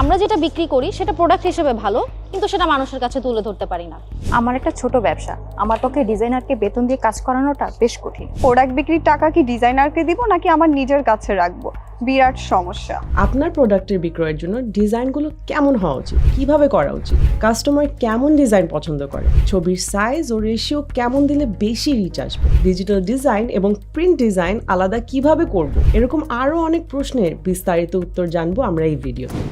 আমরা যেটা বিক্রি করি সেটা প্রোডাক্ট হিসেবে ভালো কিন্তু সেটা মানুষের কাছে তুলে ধরতে পারি না। আমার একটা ছোট ব্যবসা। আমার পক্ষে ডিজাইনারকে বেতন দিয়ে কাজ করানোটা বেশ কঠিন। প্রোডাক্ট বিক্রির টাকা কি ডিজাইনারকে দিব নাকি আমার নিজের কাছে রাখব? বিরাট সমস্যা। আপনার প্রোডাক্টের বিক্রয়ের জন্য ডিজাইনগুলো কেমন হওয়া উচিত? কীভাবে করা উচিত? কাস্টমার কেমন ডিজাইন পছন্দ করে? ছবির সাইজ ও রেশিও কেমন দিলে বেশি রিচ আসবে? ডিজিটাল ডিজাইন এবং প্রিন্ট ডিজাইন আলাদা কীভাবে করব? এরকম আরও অনেক প্রশ্নের বিস্তারিত উত্তর জানব আমরা এই ভিডিওতে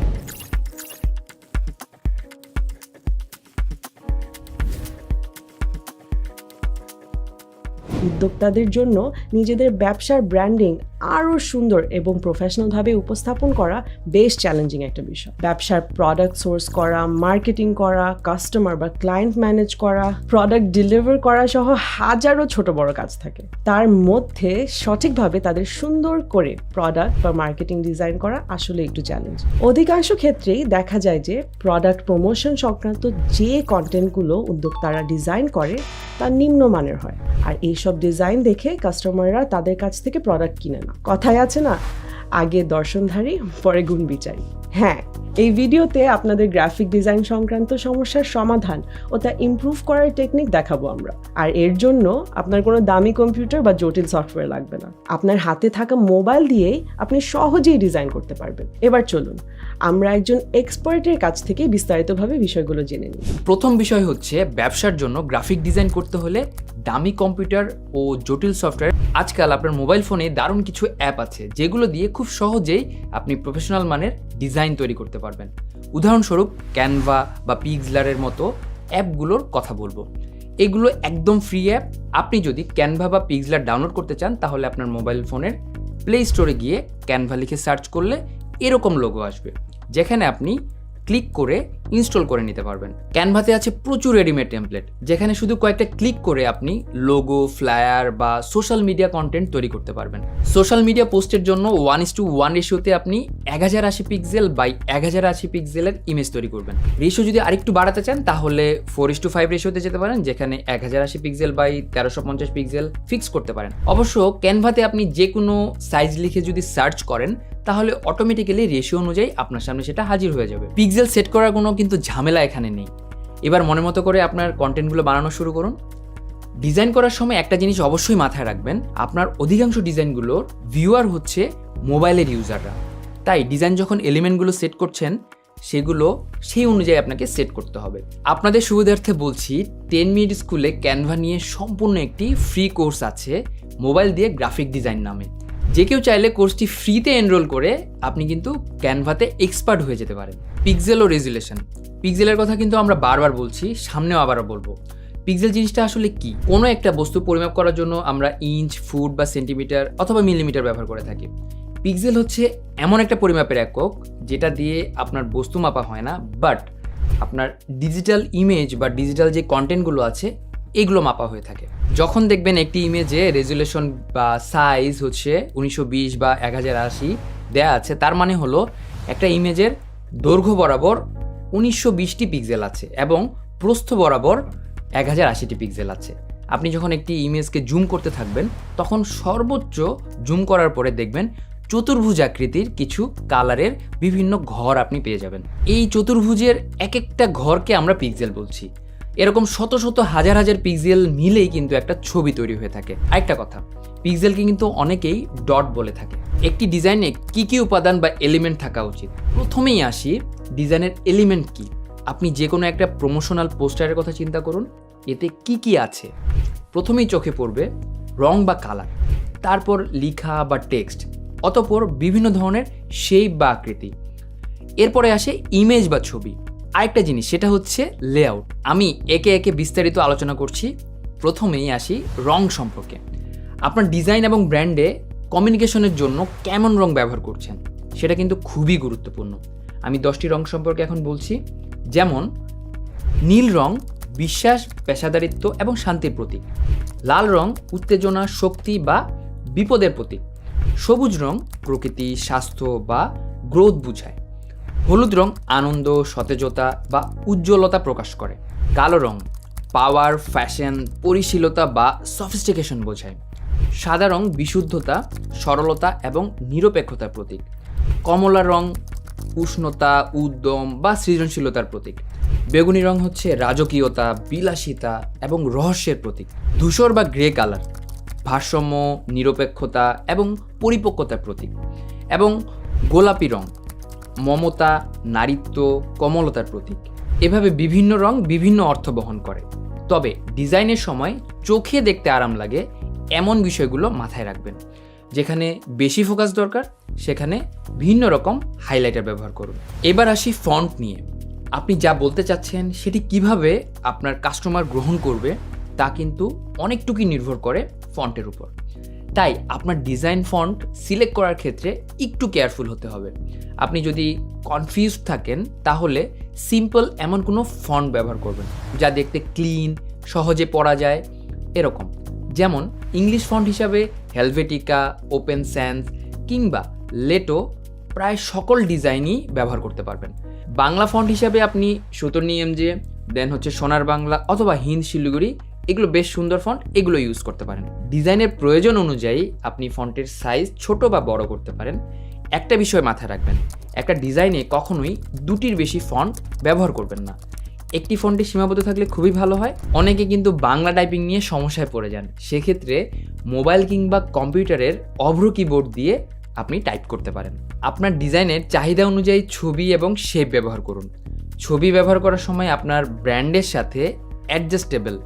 উদ্যোক্তাদের জন্য নিজেদের ব্যবসার ব্র্যান্ডিং আরও সুন্দর এবং প্রফেশনালভাবে উপস্থাপন করা বেশ চ্যালেঞ্জিং একটা বিষয়। ব্যবসার প্রোডাক্ট সোর্স করা মার্কেটিং করা কাস্টমার বা ক্লায়েন্ট ম্যানেজ করা প্রোডাক্ট ডেলিভার করা সহ হাজারো ছোট বড় কাজ থাকে। তার মধ্যে সঠিকভাবে তাদের সুন্দর করে প্রোডাক্ট বা মার্কেটিং ডিজাইন করা আসলে একটু চ্যালেঞ্জ অধিকাংশ ক্ষেত্রেই দেখা যায় যে প্রোডাক্ট প্রমোশন সংক্রান্ত যে কন্টেন্টগুলো উদ্যোক্তারা ডিজাইন করে, তা নিম্নমানের হয়। আর এইসব ডিজাইন দেখে কাস্টমাররা তাদের কাছ থেকে প্রোডাক্ট কিনে না কথায় আছে না, আগে দর্শনধারী, পরে গুণ বিচারি। হ্যাঁ এই ভিডিওতে আপনাদের গ্রাফিক ডিজাইন সংক্রান্ত সমস্যার সমাধান ও তা ইম্প্রুভ করার টেকনিক দেখাবো আমরা। আর এর জন্য আপনার কোনো দামি কম্পিউটার বা জটিল সফটওয়্যার লাগবে না। আপনার হাতে থাকা মোবাইল দিয়েই আপনি সহজেই ডিজাইন করতে পারবেন। এবার চলুন আমরা একজন এক্সপার্টের কাছ থেকে বিস্তারিতভাবে বিষয়গুলো জেনে নিই। প্রথম বিষয় হচ্ছে, ব্যবসার জন্য গ্রাফিক ডিজাইন করতে হলে দামি কম্পিউটার ও জটিল সফটওয়্যার। আজকাল আপনার মোবাইল ফোনে দারুণ কিছু অ্যাপ আছে, যেগুলো দিয়ে খুব সহজেই আপনি প্রফেশনাল মানের ডিজাইন তৈরি করতে পারবেন। উদাহরণস্বরূপ, ক্যানভা বা পিক্সলারের মতো অ্যাপগুলোর কথা বলব। এগুলো একদম ফ্রি অ্যাপ। আপনি যদি ক্যানভা বা পিক্সলার ডাউনলোড করতে চান, তাহলে আপনার মোবাইল ফোনের প্লে স্টোরে গিয়ে ক্যানভা লিখে সার্চ করলে এরকম লোগো আসবে, যেখানে আপনি ক্লিক করে ইনস্টল করে নিতে পারবেন। ক্যানভাতে আছে প্রচুর রেডিমেড টেমপ্লেট যেখানে শুধু কয়েকটা ক্লিক করে আপনি লোগো ফ্লায়ার বা সোশ্যাল মিডিয়া কন্টেন্ট তৈরি করতে পারবেন। সোশ্যাল মিডিয়া পোস্টের জন্য ওয়ান ইস টু ওয়ান রেশিওতে আপনি এক হাজার আশি পিক্সেল বাই এক হাজার আশি পিক্সেলের ইমেজ তৈরি করবেন। রেশিও যদি আরেকটু বাড়াতে চান, তাহলে ফোর ইস টু ফাইভ রেশিওতে যেতে পারেন, যেখানে এক হাজার আশি পিক্সেল বাই তেরোশো পঞ্চাশ পিক্সেল ফিক্স করতে পারেন। অবশ্য ক্যানভাতে আপনি যে কোনো সাইজ লিখে যদি সার্চ করেন তাহলে অটোমেটিক্যালি রেশিও অনুযায়ী আপনার সামনে সেটা হাজির হয়ে যাবে। পিক্সেল সেট করার কোনো কিন্তু ঝামেলা এখানে নেই। এবার মনের মতো করে আপনার কন্টেন্টগুলো বানানো শুরু করুন। ডিজাইন করার সময় একটা জিনিস অবশ্যই মাথায় রাখবেন, আপনার অধিকাংশ ডিজাইনগুলোর ভিউয়ার হচ্ছে মোবাইলের ইউজাররা তাই ডিজাইন যখন এলিমেন্টগুলো সেট করছেন, সেগুলো সেই অনুযায়ী আপনাকে সেট করতে হবে। আপনাদের সুবিধার্থে বলছি টেন মিনিট স্কুলে ক্যানভা নিয়ে সম্পূর্ণ একটি ফ্রি কোর্স আছে মোবাইল দিয়ে গ্রাফিক ডিজাইন নামে। যে কেউ চাইলে কোর্সটি ফ্রিতে এনরোল করে আপনি কিন্তু ক্যানভাতে এক্সপার্ট হয়ে যেতে পারেন। পিক্সেল ও রেজুলেশন পিক্সেলের কথা কিন্তু আমরা বারবার বলছি, সামনেও আবারও বলব। পিক্সেল জিনিসটা আসলে কি? কোনো একটা বস্তু পরিমাপ করার জন্য আমরা ইঞ্চ ফুট বা সেন্টিমিটার অথবা মিলিমিটার ব্যবহার করে থাকি। পিক্সেল হচ্ছে এমন একটা পরিমাপের একক যেটা দিয়ে আপনার বস্তু মাপা হয় না বাট আপনার ডিজিটাল ইমেজ বা ডিজিটাল যে কন্টেন্টগুলো আছে এগুলো মাপা হয়ে থাকে। যখন দেখবেন একটি ইমেজে রেজুলেশন বা সাইজ হচ্ছে উনিশশো বিশ বা এক হাজার আশি দেওয়া আছে, তার মানে হলো একটা ইমেজের দৈর্ঘ্য বরাবর উনিশশো বিশটি পিক্সেল আছে এবং প্রস্থ বরাবর এক হাজার আশিটি পিক্সেল আছে। আপনি যখন একটি ইমেজকে জুম করতে থাকবেন, তখন সর্বোচ্চ জুম করার পরে দেখবেন চতুর্ভুজ আকৃতির কিছু কালারের বিভিন্ন ঘর আপনি পেয়ে যাবেন। এই চতুর্ভুজের এক একটা ঘরকে আমরা পিক্সেল বলছি। এরকম শত শত হাজার হাজার পিক্সেল মিলেই কিন্তু একটা ছবি তৈরি হয়ে থাকে। আরেকটা কথা পিক্সেলকে কিন্তু অনেকেই ডট বলে থাকে। একটি ডিজাইনে কি কি উপাদান বা এলিমেন্ট থাকা উচিত? প্রথমেই আসি ডিজাইনের এলিমেন্ট কি। আপনি যে কোনো একটা প্রমোশনাল পোস্টারের কথা চিন্তা করুন, এতে কি কি আছে? প্রথমেই চোখে পড়বে রং বা কালার তারপর লিখা বা টেক্সট অতপর বিভিন্ন ধরনের শেপ বা আকৃতি। এরপরে আসে ইমেজ বা ছবি। আরেকটা জিনিস, সেটা হচ্ছে লেআউট আমি একে একে বিস্তারিত আলোচনা করছি, প্রথমেই আসি রং সম্পর্কে। আপনার ডিজাইন এবং ব্র্যান্ডে কমিউনিকেশনের জন্য কেমন রং ব্যবহার করছেন, সেটা কিন্তু খুবই গুরুত্বপূর্ণ। আমি দশটি রং সম্পর্কে এখন বলছি, যেমন, নীল রং বিশ্বাস, পেশাদারিত্ব এবং শান্তির প্রতীক। লাল রং উত্তেজনা, শক্তি বা বিপদের প্রতীক। সবুজ রং প্রকৃতি, স্বাস্থ্য বা গ্রোথ বুঝায়। হলুদ রং আনন্দ, সতেজতা বা উজ্জ্বলতা প্রকাশ করে। কালো রং পাওয়ার ফ্যাশন পরিশীলতা বা সফিস্টিকেশন বোঝায়। সাদা রং বিশুদ্ধতা, সরলতা এবং নিরপেক্ষতার প্রতীক। কমলা রং উষ্ণতা, উদ্যম বা সৃজনশীলতার প্রতীক। বেগুনি রং হচ্ছে রাজকীয়তা, বিলাসিতা এবং রহস্যের প্রতীক। ধূসর বা গ্রে কালার ভারসাম্য, নিরপেক্ষতা এবং পরিপক্কতার প্রতীক। এবং গোলাপি রং মমতা, নারীত্ব, কমলতার প্রতীক। এভাবে বিভিন্ন রং বিভিন্ন অর্থ বহন করে। তবে ডিজাইনের সময় চোখে দেখতে আরাম লাগে এমন বিষয়গুলো মাথায় রাখবেন। যেখানে বেশি ফোকাস দরকার, সেখানে ভিন্ন রকম হাইলাইটার ব্যবহার করুন। এবার আসি ফন্ট নিয়ে। আপনি যা বলতে চাচ্ছেন সেটি কীভাবে আপনার কাস্টমার গ্রহণ করবে তা কিন্তু অনেকটুকুই নির্ভর করে ফন্টের উপর। তাই আপনার ডিজাইন ফন্ট সিলেক্ট করার ক্ষেত্রে একটু কেয়ারফুল হতে হবে। আপনি যদি কনফিউজ থাকেন, তাহলে সিম্পল এমন কোনো ফন্ট ব্যবহার করবেন, যা দেখতে ক্লিন সহজে পড়া যায়, এরকম। যেমন ইংলিশ ফন্ট হিসাবে হেলভেটিকা ওপেন স্যান্স কিংবা লেটো প্রায় সকল ডিজাইনই ব্যবহার করতে পারবেন। বাংলা ফন্ট হিসাবে আপনি সুতর্নি এমজে দেন হচ্ছে সোনার বাংলা অথবা হিন্দ শিলিগুড়ি এগুলো বেশ সুন্দর ফন্ট এগুলো ইউজ করতে পারেন। ডিজাইনের প্রয়োজন অনুযায়ী আপনি ফন্টের সাইজ ছোট বা বড় করতে পারেন। একটা বিষয় মাথায় রাখবেন, একটা ডিজাইনে কখনোই দুটির বেশি ফন্ট ব্যবহার করবেন না। একটি ফন্টে সীমাবদ্ধ থাকলে খুবই ভালো হয়। অনেকে কিন্তু বাংলা টাইপিং নিয়ে সমস্যায় পড়ে যান। সেক্ষেত্রে মোবাইল কিংবা কম্পিউটারের অভ্র কিবোর্ড দিয়ে আপনি টাইপ করতে পারেন। আপনার ডিজাইনের চাহিদা অনুযায়ী ছবি এবং শেপ ব্যবহার করুন। ছবি ব্যবহার করার সময় আপনার ব্র্যান্ডের সাথে অ্যাডজাস্টেবল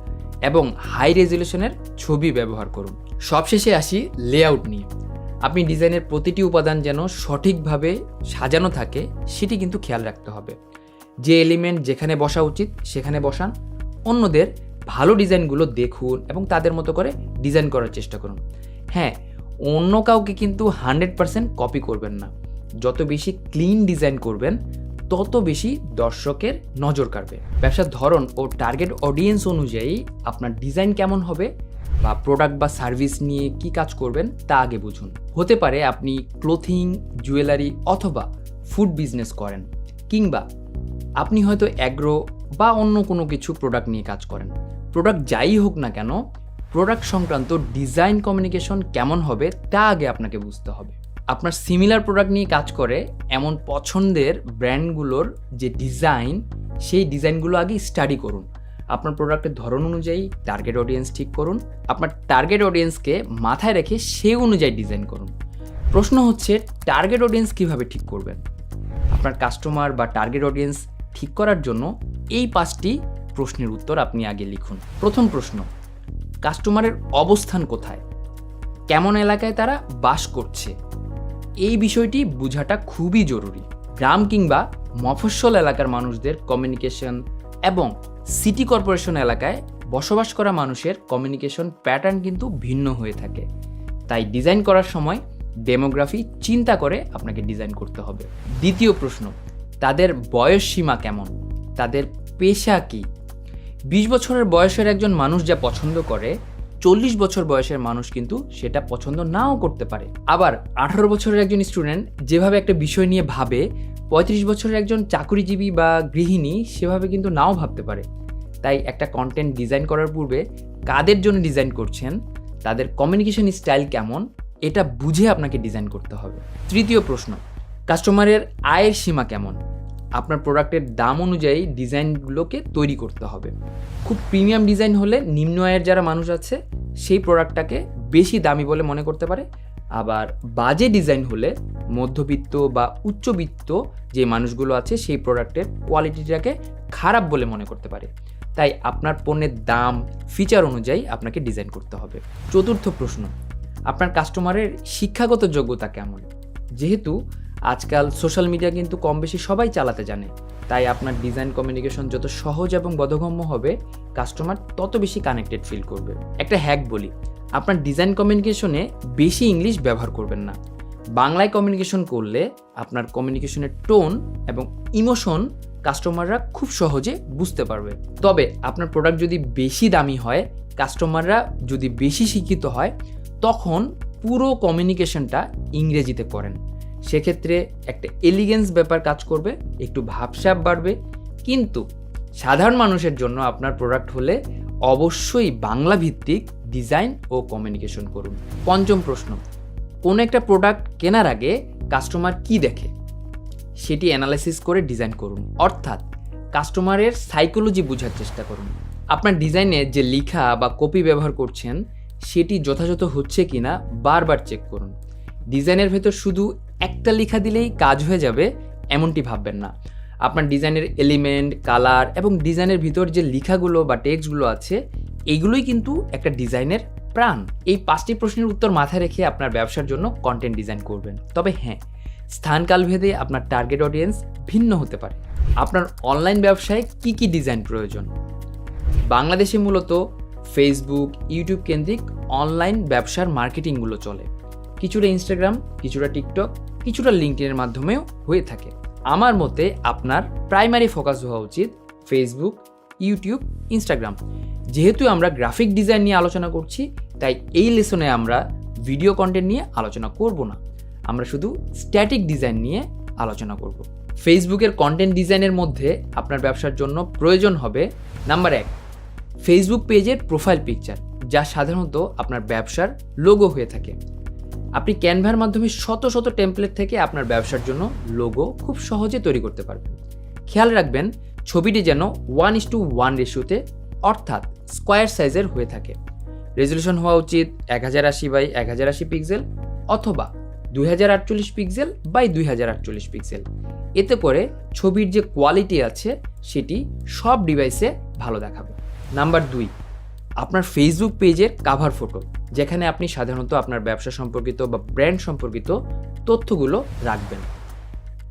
এবং হাই রেজলিউশনের ছবি ব্যবহার করুন। সবশেষে আসি লেআউট নিয়ে। আপনি ডিজাইনের প্রতিটি উপাদান যেন সঠিকভাবে সাজানো থাকে, সেটি কিন্তু খেয়াল রাখতে হবে। যে এলিমেন্ট যেখানে বসা উচিত, সেখানে বসান। অন্যদের ভালো ডিজাইনগুলো দেখুন এবং তাদের মতো করে ডিজাইন করার চেষ্টা করুন। হ্যাঁ অন্য কাউকে কিন্তু হান্ড্রেড পারসেন্ট কপি করবেন না। যত বেশি ক্লিন ডিজাইন করবেন তত বেশি দর্শকের নজর কাড়বে। ব্যবসার ধরন ও টার্গেট অডিয়েন্স অনুযায়ী আপনার ডিজাইন কেমন হবে বা প্রোডাক্ট বা সার্ভিস নিয়ে কি কাজ করবেন তা আগে বুঝুন। হতে পারে আপনি ক্লোথিং জুয়েলারি অথবা ফুড বিজনেস করেন কিংবা আপনি হয়তো অ্যাগ্রো বা অন্য কোনো কিছু প্রোডাক্ট নিয়ে কাজ করেন। প্রোডাক্ট যাই হোক না কেন প্রোডাক্ট সংক্রান্ত ডিজাইন কমিউনিকেশন কেমন হবে তা আগে আপনাকে বুঝতে হবে। আপনার সিমিলার প্রোডাক্ট নিয়ে কাজ করে, এমন পছন্দের ব্র্যান্ডগুলোর যে ডিজাইন সেই ডিজাইনগুলো আগে স্টাডি করুন। আপনার প্রোডাক্টের ধরন অনুযায়ী টার্গেট অডিয়েন্স ঠিক করুন। আপনার টার্গেট অডিয়েন্সকে মাথায় রেখে সেই অনুযায়ী ডিজাইন করুন। প্রশ্ন হচ্ছে টার্গেট অডিয়েন্স কীভাবে ঠিক করবেন? আপনার কাস্টমার বা টার্গেট অডিয়েন্স ঠিক করার জন্য এই পাঁচটি প্রশ্নের উত্তর আপনি আগে লিখুন। প্রথম প্রশ্ন কাস্টমারের অবস্থান কোথায়? কেমন এলাকায় তারা বাস করছে? এই বিষয়টি বোঝাটা খুবই জরুরি। গ্রাম কিংবা মফস্বল এলাকার মানুষদের কমিউনিকেশন এবং সিটি কর্পোরেশন এলাকায় বসবাস করা মানুষের কমিউনিকেশন প্যাটার্ন কিন্তু ভিন্ন হয়ে থাকে। তাই ডিজাইন করার সময় ডেমোগ্রাফি চিন্তা করে আপনাকে ডিজাইন করতে হবে। দ্বিতীয় প্রশ্ন, তাদের বয়স সীমা কেমন? তাদের পেশা কি? বিশ বছরের বয়সের একজন মানুষ যা পছন্দ করে চল্লিশ বছর বয়সের মানুষ কিন্তু সেটা পছন্দ নাও করতে পারে। আবার আঠারো বছরের একজন স্টুডেন্ট যেভাবে একটা বিষয় নিয়ে ভাবে, পঁয়ত্রিশ বছরের একজন চাকুরিজীবী বা গৃহিণী সেভাবে কিন্তু নাও ভাবতে পারে। তাই একটা কন্টেন্ট ডিজাইন করার পূর্বে কাদের জন্য ডিজাইন করছেন, তাদের কমিউনিকেশন স্টাইল কেমন, এটা বুঝে আপনাকে ডিজাইন করতে হবে। তৃতীয় প্রশ্ন কাস্টমারের আয়ের সীমা কেমন? আপনার প্রোডাক্টের দাম অনুযায়ী ডিজাইনগুলোকে তৈরি করতে হবে। খুব প্রিমিয়াম ডিজাইন হলে নিম্ন আয়ের যারা মানুষ আছে, সেই প্রোডাক্টটাকে বেশি দামি বলে মনে করতে পারে। আবার বাজে ডিজাইন হলে মধ্যবিত্ত বা উচ্চবিত্ত যে মানুষগুলো আছে, সেই প্রোডাক্টের কোয়ালিটিটাকে খারাপ বলে মনে করতে পারে। তাই আপনার পণ্যের দাম, ফিচার অনুযায়ী আপনাকে ডিজাইন করতে হবে। চতুর্থ প্রশ্ন, আপনার কাস্টমারের শিক্ষাগত যোগ্যতা কেমন? যেহেতু আজকাল সোশ্যাল মিডিয়া কিন্তু কম বেশি সবাই চালাতে জানে। তাই আপনার ডিজাইন কমিউনিকেশন যত সহজ এবং বোধগম্য হবে কাস্টমার তত বেশি কানেক্টেড ফিল করবে। একটা হ্যাক বলি, আপনার ডিজাইন কমিউনিকেশনে বেশি ইংলিশ ব্যবহার করবেন না। বাংলায় কমিউনিকেশন করলে আপনার কমিউনিকেশনের টোন এবং ইমোশন কাস্টমাররা খুব সহজে বুঝতে পারবে। তবে আপনার প্রোডাক্ট যদি বেশি দামি হয় কাস্টমাররা যদি বেশি শিক্ষিত হয়, তখন পুরো কমিউনিকেশনটা ইংরেজিতে করেন। সেক্ষেত্রে একটা এলিগেন্স ব্যাপার কাজ করবে, একটু ভাবসাব বাড়বে। কিন্তু সাধারণ মানুষের জন্য আপনার প্রোডাক্ট হলে অবশ্যই বাংলা ভিত্তিক ডিজাইন ও কমিউনিকেশন করুন। পঞ্চম প্রশ্ন, কোন একটা প্রোডাক্ট কেনার আগে কাস্টমার কি দেখে? সেটি অ্যানালাইসিস করে ডিজাইন করুন। অর্থাৎ কাস্টমারের সাইকোলজি বোঝার চেষ্টা করুন। আপনার ডিজাইনে যে লেখা বা কপি ব্যবহার করছেন, সেটি যথাযথ হচ্ছে কিনা বারবার চেক করুন। ডিজাইনের ভেতর শুধু একটা লেখা দিলেই কাজ হয়ে যাবে, এমনটি ভাববেন না। আপনার ডিজাইনের এলিমেন্ট কালার এবং ডিজাইনের ভিতর যে লেখাগুলো বা টেক্সটগুলো আছে, এগুলোই কিন্তু একটা ডিজাইনের প্রাণ। এই পাঁচটি প্রশ্নের উত্তর মাথায় রেখে আপনার ব্যবসার জন্য কন্টেন্ট ডিজাইন করবেন। তবে হ্যাঁ স্থানকাল ভেদে আপনার টার্গেট অডিয়েন্স ভিন্ন হতে পারে। আপনার অনলাইন ব্যবসায় কি কি ডিজাইন প্রয়োজন? বাংলাদেশে মূলত ফেসবুক ইউটিউব কেন্দ্রিক অনলাইন ব্যবসার মার্কেটিংগুলো চলে। কিছুটা ইনস্টাগ্রাম কিছুটা টিকটক কিছুটা লিঙ্কডিনের মাধ্যমেও হয়ে থাকে। আমার মতে আপনার প্রাইমারি ফোকাস হওয়া উচিত ফেসবুক ইউটিউব ইনস্টাগ্রাম যেহেতু আমরা গ্রাফিক ডিজাইন নিয়ে আলোচনা করছি, তাই এই লেসনে আমরা ভিডিও কন্টেন্ট নিয়ে আলোচনা করব না। আমরা শুধু স্ট্যাটিক ডিজাইন নিয়ে আলোচনা করব। ফেসবুকের কন্টেন্ট ডিজাইনের মধ্যে আপনার ব্যবসার জন্য প্রয়োজন হবে নাম্বার এক ফেসবুক পেজের প্রোফাইল পিকচার যা সাধারণত আপনার ব্যবসার লোগো হয়ে থাকে। আপনি ক্যানভার মাধ্যমে শত শত টেমপ্লেট থেকে আপনার ব্যবসার জন্য লোগো খুব সহজে তৈরি করতে পারবেন। খেয়াল রাখবেন, ছবিটি যেন ওয়ান ইস টু ওয়ান রেশিওতে অর্থাৎ স্কোয়ার সাইজের হয়ে থাকে। রেজলিউশন হওয়া উচিত এক হাজার আশি বাই এক হাজার আশি পিক্সেল অথবা দুই হাজার আটচল্লিশ পিক্সেল বাই দুই হাজার আটচল্লিশ পিক্সেল এতে করে ছবির যে কোয়ালিটি আছে, সেটি সব ডিভাইসে ভালো দেখাবে। নাম্বার দুই আপনার ফেসবুক পেজের কাভার ফটো যেখানে আপনি সাধারণত আপনার ব্যবসা সম্পর্কিত বা ব্র্যান্ড সম্পর্কিত তথ্যগুলো রাখবেন।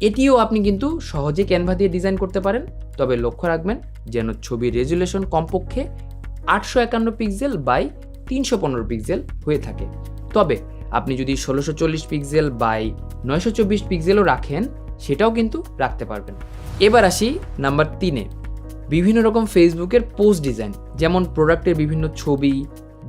এটিও আপনি কিন্তু সহজে ক্যানভা দিয়ে ডিজাইন করতে পারেন, তবে লক্ষ্য রাখবেন যেন ছবির রেজুলেশন কমপক্ষে আটশো একান্ন পিক্সেল বাই তিনশো পনেরো পিক্সেল হয়ে থাকে। তবে আপনি যদি ষোলোশো চল্লিশ পিক্সেল বাই নয়শো চব্বিশ পিক্সেলও রাখেন, সেটাও কিন্তু রাখতে পারবেন। এবার আসি নাম্বার তিনে। বিভিন্ন রকম ফেসবুকের পোস্ট ডিজাইন যেমন প্রোডাক্টের বিভিন্ন ছবি,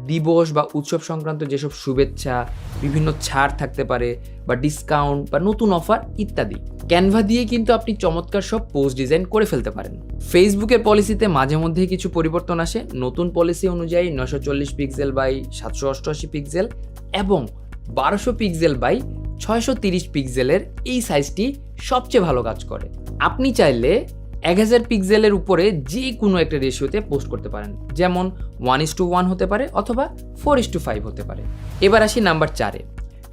দিবস বা উৎসব সংক্রান্ত যেসব শুভেচ্ছা, বিভিন্ন ছাড় থাকতে পারে বা ডিসকাউন্ট বা নতুন অফার ইত্যাদি। ক্যানভা দিয়ে কিন্তু আপনি চমৎকার সব পোস্ট ডিজাইন করে ফেলতে পারেন। ফেসবুকের পলিসিতে মাঝে মধ্যেই কিছু পরিবর্তন আসে। নতুন পলিসি অনুযায়ী নশো চল্লিশ পিক্সেল বাই সাতশো অষ্টআশি পিক্সেল এবং বারোশো পিক্সেল বাই ছয়শো তিরিশ পিক্সেলের এই সাইজটি সবচেয়ে ভালো কাজ করে। আপনি চাইলে এক হাজার পিক্সেলের উপরে যে কোনো একটা রেশিওতে পোস্ট করতে পারেন। যেমন ওয়ান ইস টু ওয়ান হতে পারে অথবা ফোর ইস টু ফাইভ হতে পারে। এবার আসি নাম্বার চারে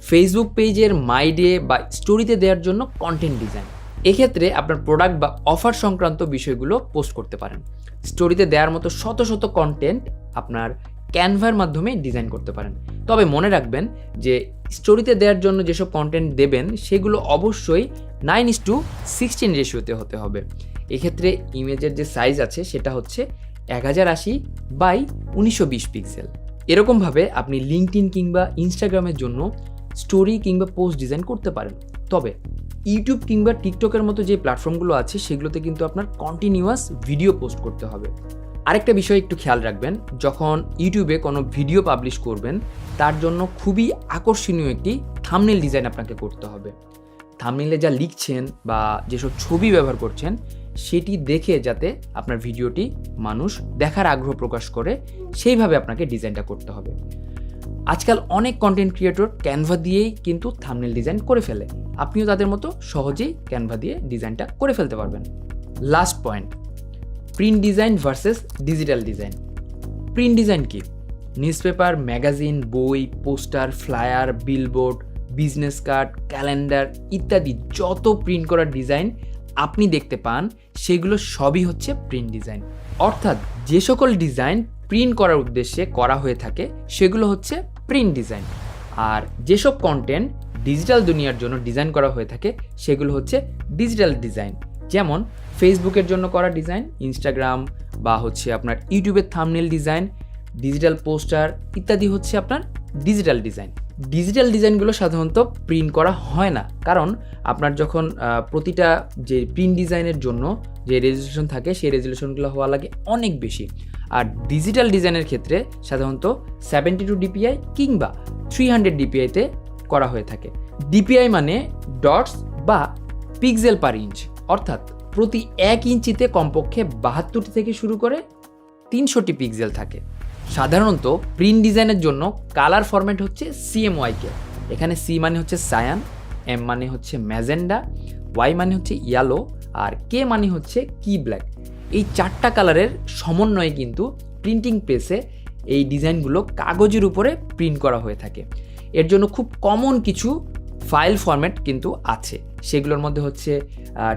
ফেসবুক পেজের মাই ডে বা স্টোরিতে দেওয়ার জন্য কন্টেন্ট ডিজাইন এক্ষেত্রে আপনার প্রোডাক্ট বা অফার সংক্রান্ত বিষয়গুলো পোস্ট করতে পারেন। স্টোরিতে দেওয়ার মতো শত শত কন্টেন্ট আপনার ক্যানভার মাধ্যমে ডিজাইন করতে পারেন। তবে মনে রাখবেন যে স্টোরিতে দেওয়ার জন্য যেসব কন্টেন্ট দেবেন, সেগুলো অবশ্যই নাইন ইস টু সিক্সটিন রেশিওতে হতে হবে। এক্ষেত্রে ইমেজের যে সাইজ আছে সেটা হচ্ছে এক হাজার আশি বাই উনিশশো বিশ পিক্সেল এরকমভাবে আপনি লিঙ্কড কিংবা ইনস্টাগ্রামের জন্য স্টোরি কিংবা পোস্ট ডিজাইন করতে পারেন। তবে ইউটিউব কিংবা টিকটকের মতো যে প্ল্যাটফর্মগুলো আছে, সেগুলোতে কিন্তু আপনার কন্টিনিউয়াস ভিডিও পোস্ট করতে হবে। আরেকটা বিষয় একটু খেয়াল রাখবেন, যখন ইউটিউবে কোনো ভিডিও পাবলিশ করবেন, তার জন্য খুবই আকর্ষণীয় একটি থামনেল ডিজাইন আপনাকে করতে হবে। থামনেলে যা লিখছেন বা যেসব ছবি ব্যবহার করছেন সেটি দেখে যাতে আপনার ভিডিওটি মানুষ দেখার আগ্রহ প্রকাশ করে, সেইভাবে আপনাকে ডিজাইনটা করতে হবে। আজকাল অনেক কন্টেন্ট ক্রিয়েটর ক্যানভা দিয়েই কিন্তু থামনেল ডিজাইন করে ফেলে। আপনিও তাদের মতো সহজেই ক্যানভা দিয়ে ডিজাইনটা করে ফেলতে পারবেন। Last point print design versus digital design print design কি? নিউজপেপার ম্যাগাজিন বই poster flyer billboard business card calendar ইত্যাদি যত প্রিন্ট করা ডিজাইন আপনি দেখতে পান, সেগুলো সবই হচ্ছে প্রিন্ট ডিজাইন অর্থাৎ যে সকল ডিজাইন প্রিন্ট করার উদ্দেশ্যে করা হয়ে থাকে, সেগুলো হচ্ছে প্রিন্ট ডিজাইন আর যেসব কন্টেন্ট ডিজিটাল দুনিয়ার জন্য ডিজাইন করা হয়ে থাকে, সেগুলো হচ্ছে ডিজিটাল ডিজাইন যেমন ফেসবুকের জন্য করা ডিজাইন ইনস্টাগ্রাম বা হচ্ছে আপনার ইউটিউবের থামনেল ডিজাইন ডিজিটাল পোস্টার ইত্যাদি হচ্ছে আপনার ডিজিটাল ডিজাইন ডিজিটাল ডিজাইনগুলো সাধারণত প্রিন্ট করা হয় না। কারণ আপনার যখন প্রতিটা যে প্রিন্ট ডিজাইনের জন্য যে রেজলিউশন থাকে, সেই রেজলিউশনগুলো হওয়া লাগে অনেক বেশি। আর ডিজিটাল ডিজাইনের ক্ষেত্রে সাধারণত সেভেন্টি টু ডিপিআই কিংবা থ্রি হান্ড্রেড ডিপিআইতে করা হয়ে থাকে। ডিপিআই মানে ডটস বা পিক্সেল পার ইঞ্চ অর্থাৎ প্রতি এক ইঞ্চিতে কমপক্ষে বাহাত্তরটি থেকে শুরু করে তিনশোটি পিক্সেল থাকে। সাধারণত প্রিন্ট ডিজাইনের জন্য কালার ফরম্যাট হচ্ছে সিএমওয়াইকে এখানে সি মানে হচ্ছে সায়ান এম মানে হচ্ছে ম্যাজেন্ডা ওয়াই মানে হচ্ছে ইয়ালো আর কে মানে হচ্ছে কি ব্ল্যাক এই চারটা কালারের সমন্বয়ে কিন্তু প্রিন্টিং প্রেসে এই ডিজাইনগুলো কাগজের উপরে প্রিন্ট করা হয়ে থাকে। এর জন্য খুব কমন কিছু ফাইল ফরম্যাট কিন্তু আছে। সেগুলোর মধ্যে হচ্ছে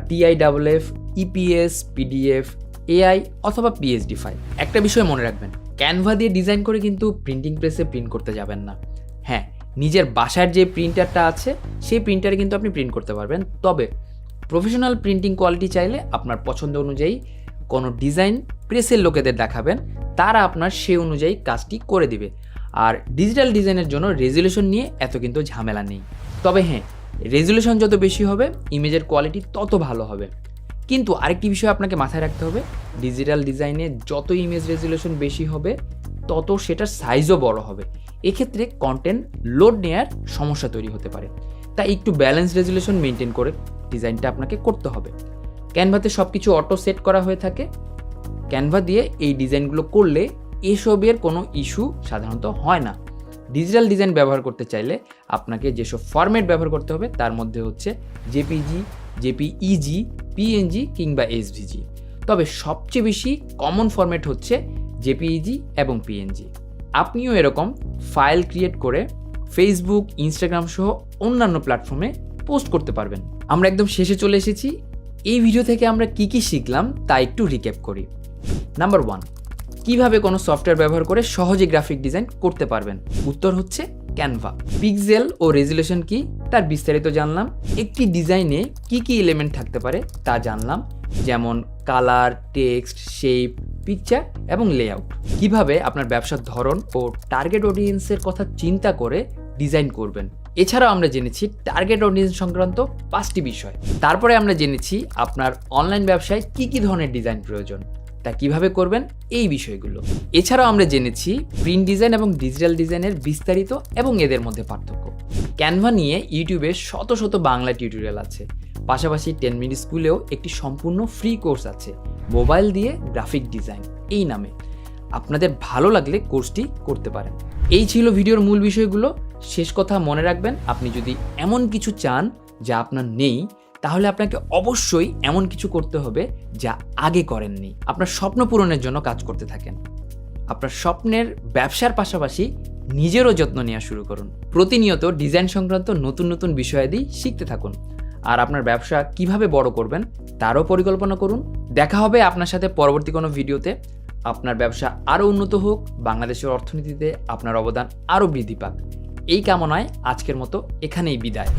TI double F EPS PDF AI অথবা পিএইচডি ফাইল একটা বিষয় মনে রাখবেন ক্যানভা দিয়ে ডিজাইন করে কিন্তু প্রিন্টিং প্রেসে প্রিন্ট করতে যাবেন না। হ্যাঁ নিজের বাসার যে প্রিন্টারটা আছে, সেই প্রিন্টারে কিন্তু আপনি প্রিন্ট করতে পারবেন। তবে প্রফেশনাল প্রিন্টিং কোয়ালিটি চাইলে আপনার পছন্দ অনুযায়ী কোনো ডিজাইন প্রেসের লোকেদের দেখাবেন। তারা আপনার সে অনুযায়ী কাজটি করে দিবে। আর ডিজিটাল ডিজাইনের জন্য রেজুলেশন নিয়ে এত কিন্তু ঝামেলা নেই। তবে হ্যাঁ রেজুলেশন যত বেশি হবে ইমেজের কোয়ালিটি তত ভালো হবে। কিন্তু আরেকটি বিষয় আপনাকে মাথায় রাখতে হবে ডিজিটাল ডিজাইনে যত ইমেজ রেজুলেশন বেশি হবে, তত সেটার সাইজও বড় হবে। এক্ষেত্রে কন্টেন্ট লোড নেয়ার সমস্যা তৈরি হতে পারে। তাই একটু ব্যালেন্স রেজুলেশন মেনটেন করে ডিজাইনটা আপনাকে করতে হবে। ক্যানভাতে সব কিছু অটো সেট করা হয়ে থাকে। ক্যানভা দিয়ে এই ডিজাইনগুলো করলে এসবের কোনো ইস্যু সাধারণত হয় না। ডিজিটাল ডিজাইন ব্যবহার করতে চাইলে আপনাকে যেসব ফরম্যাট ব্যবহার করতে হবে, তার মধ্যে হচ্ছে জেপিজি জেপিইজি পিএনজি কিংবা এসভিজি তবে সবচেয়ে বেশি কমন ফরম্যাট হচ্ছে জেপিইজি এবং পিএনজি আপনিও এরকম ফাইল ক্রিয়েট করে ফেসবুক ইনস্টাগ্রাম সহ অন্যান্য প্ল্যাটফর্মে পোস্ট করতে পারবেন। আমরা একদম শেষে চলে এসেছি। এই ভিডিও থেকে আমরা কি কি শিখলাম তা একটু রিক্যাপ করি। নাম্বার ওয়ান কীভাবে কোনো সফটওয়্যার ব্যবহার করে সহজে গ্রাফিক ডিজাইন করতে পারবেন? উত্তর হচ্ছে ক্যানভা পিক্সেল ও রেজুলেশন কি? তার বিস্তারিত জানলাম। একটি ডিজাইনে কি কি এলিমেন্ট থাকতে পারে তা জানলাম। যেমন কালার টেক্সট শেপ পিকচার এবং লেআউট কীভাবে আপনার ব্যবসার ধরন ও টার্গেট অডিয়েন্সের কথা চিন্তা করে ডিজাইন করবেন। এছাড়াও আমরা জেনেছি টার্গেট অডিয়েন্স সংক্রান্ত পাঁচটি বিষয়। তারপরে আমরা জেনেছি আপনার অনলাইন ব্যবসায় কি কি ধরনের ডিজাইন প্রয়োজন। তা কীভাবে করবেন? এই বিষয়গুলো। এছাড়াও আমরা জেনেছি প্রিন্ট ডিজাইন এবং ডিজিটাল ডিজাইনের বিস্তারিত এবং এদের মধ্যে পার্থক্য। ক্যানভা নিয়ে ইউটিউবে শত শত বাংলা টিউটোরিয়াল আছে। পাশাপাশি টেন মিনিট স্কুলেও একটি সম্পূর্ণ ফ্রি কোর্স আছে মোবাইল দিয়ে গ্রাফিক ডিজাইন এই নামে। আপনাদের ভালো লাগলে কোর্সটি করতে পারেন। এই ছিল ভিডিওর মূল বিষয়গুলো। শেষ কথা মনে রাখবেন, আপনি যদি এমন কিছু চান যা আপনার নেই তাহলে আপনাকে অবশ্যই এমন কিছু করতে হবে যা আগে করেননি। আপনার স্বপ্ন পূরণের জন্য কাজ করতে থাকেন। আপনার স্বপ্নের ব্যবসার পাশাপাশি নিজেরও যত্ন নেওয়া শুরু করুন। প্রতিনিয়ত ডিজাইন সংক্রান্ত নতুন নতুন বিষয়াদি শিখতে থাকুন। আর আপনার ব্যবসা কীভাবে বড় করবেন তারও পরিকল্পনা করুন। দেখা হবে আপনার সাথে পরবর্তী কোনো ভিডিওতে। আপনার ব্যবসা আরও উন্নত হোক, বাংলাদেশের অর্থনীতিতে আপনার অবদান আরও বৃদ্ধি পাক। এই কামনায় আজকের মতো এখানেই বিদায়।